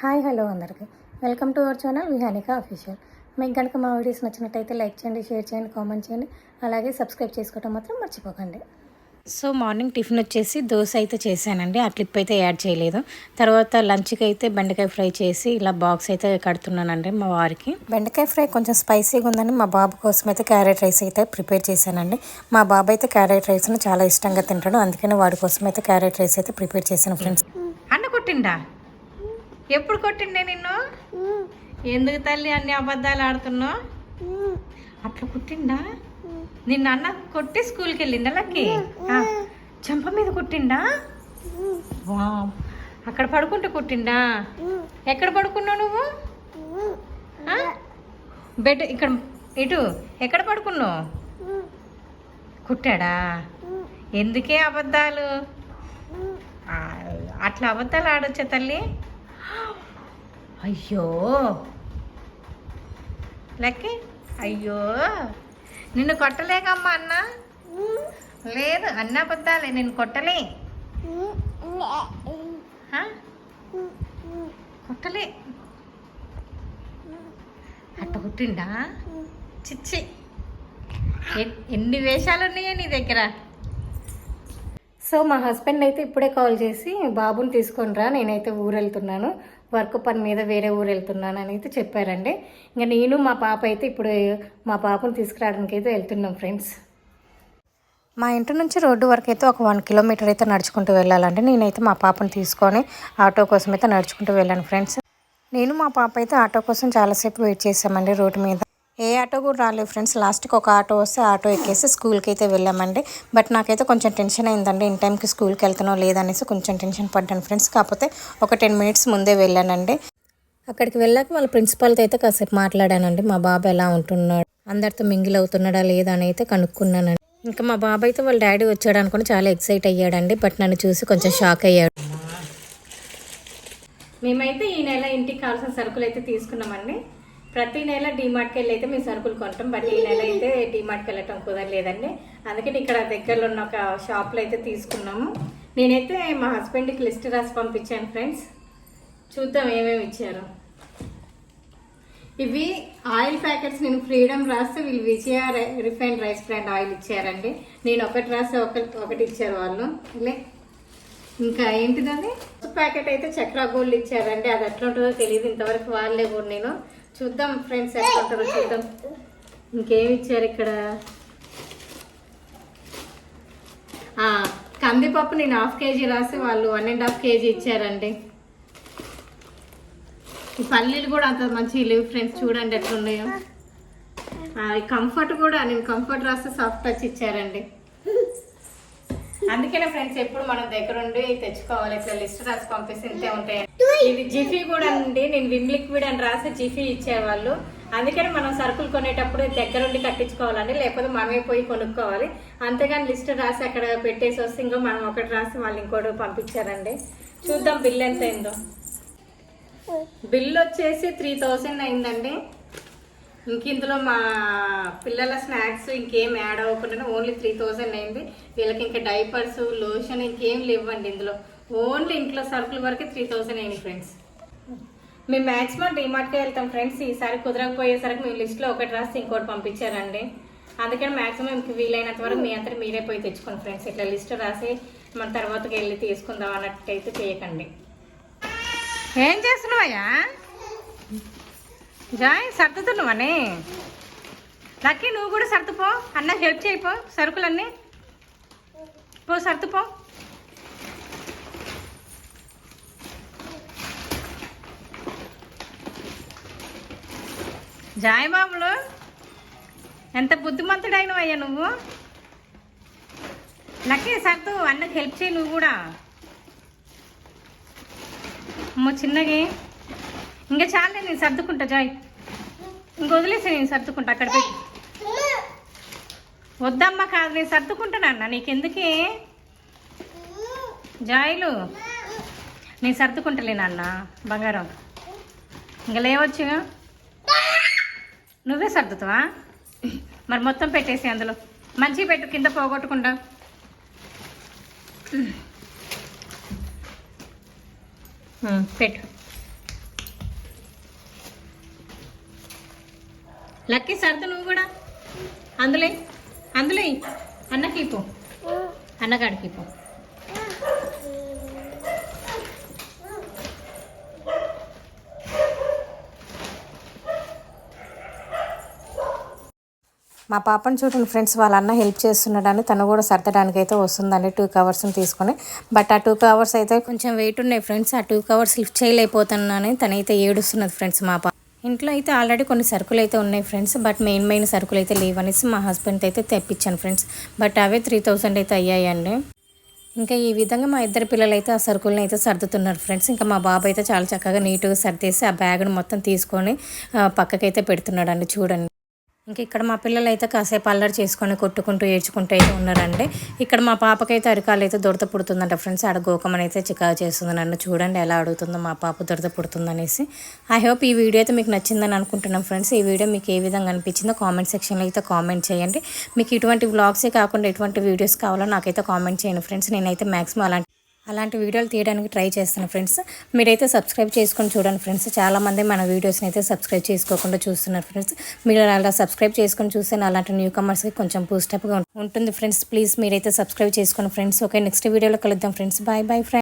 Hi hello అందరికీ. Welcome to our channel Vihanika official. మీకు కనుక మా వీడియోస్ నచ్చినట్టయితే లైక్ చేయండి షేర్ చేయండి కామెంట్ చేయండి. అలాగే సబ్స్క్రైబ్ చేసుకోవడం మాత్రం మర్చిపోకండి. సో మార్నింగ్ టిఫిన్ వచ్చేసి దోశ అయితే చేశానండి. ఆ క్లిప్ అయితే యాడ్ చేయలేదు. తర్వాత లంచ్కి అయితే బెండకాయ ఫ్రై చేసి ఇలా బాక్స్ అయితే కడుతున్నానండి మా వారికి. బెండకాయ ఫ్రై కొంచెం స్పైసీగా ఉందని మా బాబు కోసం అయితే క్యారెట్ రైస్ అయితే ప్రిపేర్ చేశానండి. మా బాబు అయితే క్యారెట్ రైస్ను చాలా ఇష్టంగా తింటాడు. అందుకని వాడి కోసం అయితే క్యారెట్ రైస్ అయితే ప్రిపేర్ చేశాను ఫ్రెండ్స్. అన్న కొట్టిండా? ఎప్పుడు కొట్టిండే నిన్ను? ఎందుకు తల్లి అన్ని అబద్ధాలు ఆడుతున్నావు? అట్లా కొట్టిండా? నిన్న అన్న కొట్టి స్కూల్కి వెళ్ళిండా లక్కి? చెంప మీద కొట్టిండా? వావ్. అక్కడ పడుకుంటే కొట్టిండా? ఎక్కడ పడుకున్నావు నువ్వు? బెడ్ ఇక్కడ ఇటు ఎక్కడ పడుకున్నావు? కుట్టాడా? ఎందుకే అబద్ధాలు? అట్లా అబద్ధాలు ఆడొచ్చా తల్లి? అయ్యో. లెక్కే అయ్యో. నిన్ను కొట్టలేకమ్మా అన్న. లేదు అన్న అబద్ధాలే నేను కొట్టలే. కొట్టలే. అట్ట కొట్టిండా? చిచ్చి. ఎన్ని వేషాలు ఉన్నాయో నీ దగ్గర? సో మా హస్బెండ్ అయితే ఇప్పుడే కాల్ చేసి బాబుని తీసుకొని రా నేనైతే ఊరు వెళ్తున్నాను వర్క్ పని మీద వేరే ఊరు వెళ్తున్నాను అని అయితే చెప్పారండి. ఇంకా నేను మా పాప అయితే ఇప్పుడు మా పాపను తీసుకురావడానికి అయితే వెళ్తున్నాం ఫ్రెండ్స్. మా ఇంటి నుంచి రోడ్డు వరకు అయితే ఒక వన్ కిలోమీటర్ అయితే నడుచుకుంటూ వెళ్ళాలండి. నేనైతే మా పాపను తీసుకొని ఆటో కోసం అయితే నడుచుకుంటూ వెళ్ళాను ఫ్రెండ్స్. నేను మా పాప అయితే ఆటో కోసం చాలాసేపు వెయిట్ చేసామండి రోడ్డు మీద. ఏ ఆటో కూడా రాలేదు ఫ్రెండ్స్. లాస్ట్కి ఒక ఆటో వస్తే ఆటో ఎక్కేసి స్కూల్కి అయితే వెళ్ళామండి. బట్ నాకైతే కొంచెం టెన్షన్ అయిందండి. ఇన్ టైంకి స్కూల్కి వెళ్తానో లేదనేసి కొంచెం టెన్షన్ పడ్డాను ఫ్రెండ్స్. కాకపోతే ఒక టెన్ మినిట్స్ ముందే వెళ్ళానండి. అక్కడికి వెళ్ళాక వాళ్ళ ప్రిన్సిపాల్తో అయితే కాసేపు మాట్లాడానండి. మా బాబు ఎలా ఉంటున్నాడు? అందరితో మింగిల్ అవుతున్నాడా లేదా అని అయితే కనుక్కున్నానండి. ఇంకా మా బాబు అయితే వాళ్ళ డాడీ వచ్చాడు అనుకుని చాలా ఎక్సైట్ అయ్యాడండి. బట్ నన్ను చూసి కొంచెం షాక్ అయ్యాడు. మేమైతే ఈ నెల ఇంటికి కావాల్సిన సరుకులు అయితే తీసుకున్నామండి. ప్రతి నెల డిమార్ట్కి వెళ్ళి అయితే మేము సరుకులు కొంటాం బట్ ఈ నెల అయితే డిమార్ట్కి వెళ్ళటం కుదరలేదండి. అందుకని ఇక్కడ దగ్గరలో ఉన్న ఒక షాప్లో అయితే తీసుకున్నాము. నేనైతే మా హస్బెండ్కి లిస్ట్ రాసి పంపించాను ఫ్రెండ్స్. చూద్దాం ఏమేమి ఇచ్చారు. ఇవి ఆయిల్ ప్యాకెట్స్ నేను ఫ్రీడమ్ రాస్తే వీళ్ళు Vijaya refine rice brand oil ఇచ్చారండి. నేను ఒకటి రాస్తే ఒకటి ఒకటి ఇచ్చారు వాళ్ళు. లే ఇంకా ఏంటిదండి ప్యాకెట్ అయితే చక్రా గోల్డ్ ఇచ్చారండి. అది ఎట్లా ఉంటుందో తెలియదు. ఇంతవరకు వాళ్ళే కూడా నేను. చూద్దాం ఫ్రెండ్స్ ఎట్లా చూద్దాం. ఇంకేమి ఇచ్చారు ఇక్కడ? కందిపప్పు నేను హాఫ్ కేజీ రాసి వాళ్ళు వన్ అండ్ హాఫ్ కేజీ ఇచ్చారండి. ఈ పల్లీలు కూడా అంత మంచి లేవు ఫ్రెండ్స్ చూడండి ఎట్లున్నాయో. కంఫర్ట్ కూడా నేను కంఫర్ట్ రాస్తే సాఫ్ట్ టచ్ ఇచ్చారండి. అందుకనే ఫ్రెండ్స్ ఎప్పుడు మనం దగ్గర ఉండి తెచ్చుకోవాలి. ఇట్లా లిస్ట్ రాసి పంపిస్తే ఇంతే ఉంటాయి. ఇది జిఫీ కూడా అండి. నేను విమ్ లిక్విడ్ అని రాసి జిఫీ ఇచ్చేవాళ్ళు. అందుకని మనం సరుకులు కొనేటప్పుడు దగ్గరుండి కట్టించుకోవాలండి. లేకపోతే మనమే పోయి కొనుక్కోవాలి. అంతేగాని లిస్ట్ రాసి అక్కడ పెట్టేసి వస్తే ఇంకో మనం ఒకటి రాసి వాళ్ళు ఇంకోటి పంపించారండి. చూద్దాం బిల్ ఎంత అయిందో. బిల్ వచ్చేసి త్రీ థౌసండ్ అయిందండి. ఇంక ఇందులో మా పిల్లల స్నాక్స్ ఇంకేం యాడ్ అవ్వకుండా ఓన్లీ త్రీ థౌజండ్ అయింది. వీళ్ళకి ఇంకా డైపర్స్ లోషన్ ఇంకేం లేవండి ఇందులో. ఓన్లీ ఇంట్లో సరుకుల వరకే త్రీ థౌజండ్ అయింది ఫ్రెండ్స్. మేము మ్యాక్సిమం డిమార్ట్కే వెళ్తాం ఫ్రెండ్స్. ఈసారి కుదరకపోయేసరికి మేము లిస్ట్లో ఒకటి రాసి ఇంకోటి పంపించారండి. అందుకని మ్యాక్సిమం ఇంక వీలైనంత వరకు మీ అంతా మీరే పోయి తెచ్చుకోండి ఫ్రెండ్స్. ఇట్లా లిస్ట్ రాసి మన తర్వాతకి వెళ్ళి తీసుకుందాం అన్నట్టయితే చేయకండి. ఏం చేస్తున్నావయ్యా? జాయ్ నువ్వని లక్కీ నువ్వు కూడా సర్దుపో. అన్న హెల్ప్ చేయిపో సరుకులన్నీ. పో సర్దుపో. జాయ్ బాబులు ఎంత బుద్ధిమంతుడైనవయ్యా నువ్వు. లక్కీ సర్దు. అన్నకి హెల్ప్ చేయి నువ్వు కూడా. అమ్మో చిన్నగి. ఇంకా చాలే నేను సర్దుకుంటా జాయ్. ఇంక వదిలేసి నేను సర్దుకుంటా అక్కడ పెట్టి వద్దమ్మా కాదు నేను సర్దుకుంటానన్న నీకెందుకే? జాయిలు. నేను సర్దుకుంటలేనన్న బంగారం. ఇంకా లేవచ్చు నువ్వే సర్దుతావా? మరి మొత్తం పెట్టేసి అందులో. మంచిగా పెట్టు కింద పోగొట్టకుండా పెట్టు. లక్కీ సర్దు నువ్వు కూడా? అందులో అందులో. అన్నకి పో అన్నగాడికి పో మా పాపను చూడండి ఫ్రెండ్స్ వాళ్ళ అన్న హెల్ప్ చేస్తున్నాడని తను కూడా సర్దడానికి అయితే వస్తుందండి టూ కవర్స్ని తీసుకొని. బట్ ఆ టూ కవర్స్ అయితే కొంచెం వెయిట్ ఉన్నాయి ఫ్రెండ్స్ ఆ టూ కవర్స్ లిఫ్ట్ చేయలేకపోతున్నానని తనైతే ఏడుస్తున్నది ఫ్రెండ్స్ మా పాప ఇంట్లో అయితే ఆల్రెడీ కొన్ని సరుకులు అయితే ఉన్నాయి ఫ్రెండ్స్ బట్ మెయిన్ మెయిన్ సరుకులు అయితే లేవనేసి మా హస్బెండ్ అయితే తెప్పించాను ఫ్రెండ్స్. బట్ అవే త్రీ థౌసండ్ అయితే అయ్యాయండి. ఇంకా ఈ విధంగా మా ఇద్దరు పిల్లలు అయితే ఆ సరుకులను అయితే సర్దుతున్నారు ఫ్రెండ్స్. ఇంకా మా బాబు అయితే చాలా చక్కగా నీట్గా సర్దేసి ఆ బ్యాగ్ను మొత్తం తీసుకొని పక్కకైతే పెడుతున్నాడు అండి చూడండి. ఇంకా ఇక్కడ మా పిల్లలు అయితే కాసేపు అల్లరి చేసుకొని కొట్టుకుంటూ ఏడ్చుకుంటూ అయితే ఉన్నారండి. ఇక్కడ మా పాపకైతే అరికాలు అయితే దొరత పుడుతుందంట ఫ్రెండ్స్. ఆడ గోకమని అయితే చికా చేస్తుంది. నన్ను చూడండి ఎలా అడుగుతుందో మా పాప దొరత పుడుతుందనేసి. ఐ హోప్ ఈ వీడియో అయితే మీకు నచ్చిందని అనుకుంటున్నాం ఫ్రెండ్స్. ఈ వీడియో మీకు ఏ విధంగా అనిపించిందో కామెంట్ సెక్షన్లో అయితే కామెంట్ చేయండి. మీకు ఇటువంటి వ్లాగ్సే కాకుండా ఎటువంటి వీడియోస్ కావాలో నాకైతే కామెంట్ చేయండి ఫ్రెండ్స్. నేనైతే మ్యాక్సిమం అలాంటి అలాంటి వీడియోలు తీయడానికి ట్రై చేస్తాను ఫ్రెండ్స్ మీరైతే సబ్స్క్రైబ్ చేసుకొని చూడండి ఫ్రెండ్స్. చాలామంది మన వీడియోస్ని అయితే సబ్స్క్రైబ్ చేసుకోకుండా చూస్తున్నారు ఫ్రెండ్స్. మీరు అలా సబ్స్క్రైబ్ చేసుకొని చూస్తే అలాంటి న్యూ కమర్స్కి కొంచెం బూస్టప్గా ఉంటుంది ఫ్రెండ్స్. ప్లీజ్ మీరైతే సబ్స్క్రైబ్ చేసుకోండి ఫ్రెండ్స్. ఓకే నెక్స్ట్ వీడియోలో కలుద్దాం ఫ్రెండ్స్. Bye bye friends